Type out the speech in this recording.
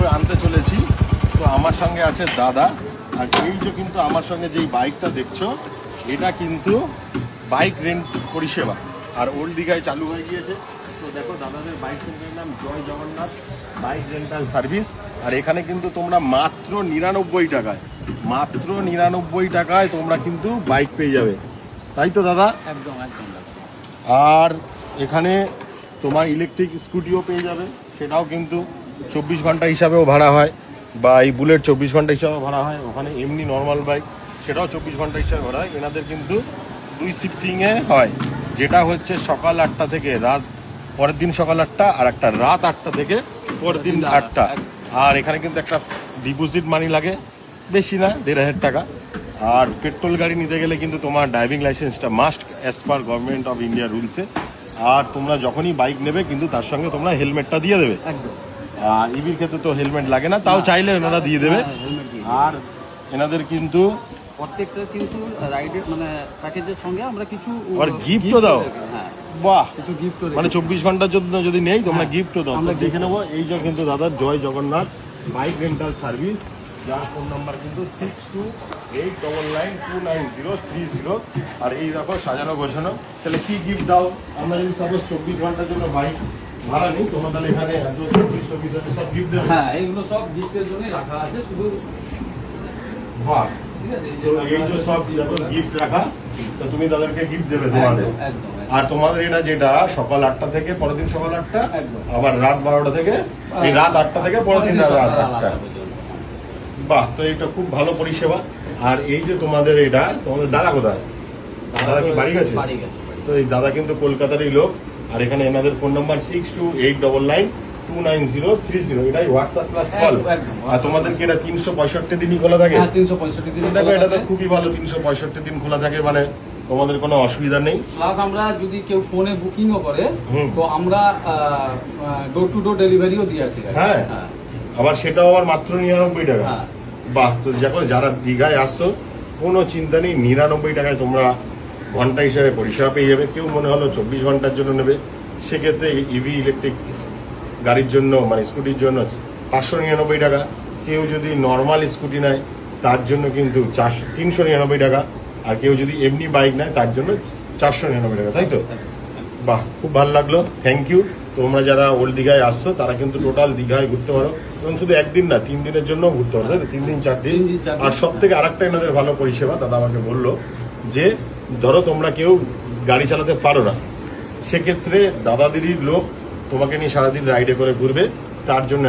Video আনতে চলেছি। তো আমার সঙ্গে আছে দাদা। আর এই যে কিন্তু আমার সঙ্গে যেই বাইকটা দেখছ এটা কিন্তু বাইক রেন্ট পরিষেবা। আর ওল্ড দীঘায় চালু হয়ে গিয়েছে। তো দেখো দাদাদের বাইক সেন্টারের নাম Joy Jagannath bike rental service. আর এখানে কিন্তু তোমরা মাত্র নিরানব্বই টাকায় মাত্র নিরানব্বই টাকায় তোমরা কিন্তু বাইক পেয়ে যাবে। তাই তো দাদা? একদম একদম আর এখানে তোমার ইলেকট্রিক স্কুটিও পেয়ে যাবে সেটাও কিন্তু চব্বিশ ঘণ্টা হিসাবেও ভাড়া হয় বা এই বুলেট চব্বিশ ঘণ্টা হিসাবেও ভাড়া হয়, ওখানে এমনি নর্মাল বাইক সেটাও চব্বিশ ঘণ্টা হিসাবে ভাড়া হয়। এনাদের কিন্তু দুই শিফটিংয়ে হয়। যেটা হচ্ছে সকাল আটটা থেকে রাত, পরের দিন সকাল আটটা আর একটা রাত আটটা থেকে পরের দিন আটটা। আর এখানে কিন্তু একটা ডিপোজিট মানি লাগে, বেশি না, দেড় হাজার টাকা। আর পেট্রোল গাড়ি নিতে গেলে কিন্তু তোমার ড্রাইভিং লাইসেন্সটা must as per government of India রুলসে আর তোমরা যখনই বাইক নেবে, কিন্তু তার সঙ্গে তোমরা হেলমেটটা দিয়ে দেবে। একদম। ইভির ক্ষেত্রে তো হেলমেট লাগে না তাও চাইলে ওনারা দিয়ে দেবে। হ্যাঁ, helmet দিয়ে আর এনাদের কিন্তু প্রত্যেকটা কিন্তু রাইডের মানে প্যাকেজের সঙ্গে আমরা কিছু দাও? হ্যাঁ। বাহ। কিছু গিফট মানে চব্বিশ ঘণ্টার জন্য যদি নেই তোমরা গিফটও দাও। হ্যাঁ, আমরা আমরা দেখে নেব এই যে কিন্তু দাদা Joy Jagannath bike rental service যার ফোন নাম্বার কিন্তু six two eight double nine two nine zero three zero আর এই দেখো সাজানো গোছানো। তাহলে কি গিফট দাও? আমরা যদি সাপোজ চব্বিশ ঘণ্টার জন্য বাইক ভাড়া নিই তোমরা তাহলে এখানে এত চব্বিশ চব্বিশ হাজার সব গিফট হ্যাঁ এইগুলো সব গিফটের জন্য রাখা আছে শুধু বাহ। এই যে সব গিফট রাখা তো তুমি তাদেরকে গিফট দেবে তোমাদের। একদম একদম। একদম। আর তোমাদের এটা যেটা সকাল আটটা থেকে পরের দিন সকাল আটটা আবার রাত বারোটা থেকে এই রাত আটটা থেকে পরের দিন রাত আটটা। বাহ তো এটা খুব ভালো পরিষেবা। আর এই যে তোমাদের এটা তোমাদের দাদা কোথায়? দাদা কি বাড়ি গেছে? বাড়ি। তো এই দাদা কিন্তু কলকাতারই লোক। আর এখানে এনাদের phone number six two eight double nine two nine zero three zero এটাই হোয়াটসঅ্যাপ প্লাস কল। আর তোমাদের কি এটা তিনশো পঁয়ষট্টি দিনই খোলা থাকে হ্যাঁ তিনশো পঁয়ষট্টি দিন দেখো এটা তো খুবই ভালো তিনশো পঁয়ষট্টি দিন খোলা থাকে মানে তোমাদের কোনো অসুবিধা নেই প্লাস আমরা যদি কেউ ফোনে বুকিংও করে। তো আমরা ডোর টু ডোর ডেলিভারিও দিয়ে আছি হ্যাঁ। আবার সেটাও আবার মাত্র নিরানব্বই টাকা হ্যাঁ। বাহ তো দেখো যারা দীঘায় আসছো কোনো চিন্তা নেই নিরানব্বই টাকায় তোমরা ঘণ্টা হিসাবে পরিষেবা পেয়ে যাবে। কেউ মনে হলো চব্বিশ ঘণ্টার জন্য নেবে। সেক্ষেত্রে ইভি ইলেকট্রিক গাড়ির জন্য মানে স্কুটির জন্য পাঁচশো নিরানব্বই টাকা। কেউ যদি নর্মাল স্কুটি নেয় তার জন্য কিন্তু চারশো তিনশো নিরানব্বই টাকা। আর কেউ যদি এমনি বাইক নেয় তার জন্য চারশো নিরানব্বই টাকা। তাই তো? বাহ খুব ভালো লাগল। থ্যাংক ইউ তোমরা যারা ওল্ড দীঘায় আসছো তারা কিন্তু টোটাল দীঘায় ঘুরতে পারো। এবং শুধু একদিন না তিন দিনের জন্য ঘুরতে পারো। তাই তো? তিন দিন চার দিন। তিন দিন, চার দিন। আর সব থেকে আরেকটা এনাদের ভালো পরিষেবা দাদা আমাকে বলল যে ধরো তোমরা কেউ গাড়ি চালাতে পারো না, সেক্ষেত্রে দাদা দিদির লোক তোমাকে নিয়ে সারাদিন রাইডে করে ঘুরবে, তার জন্য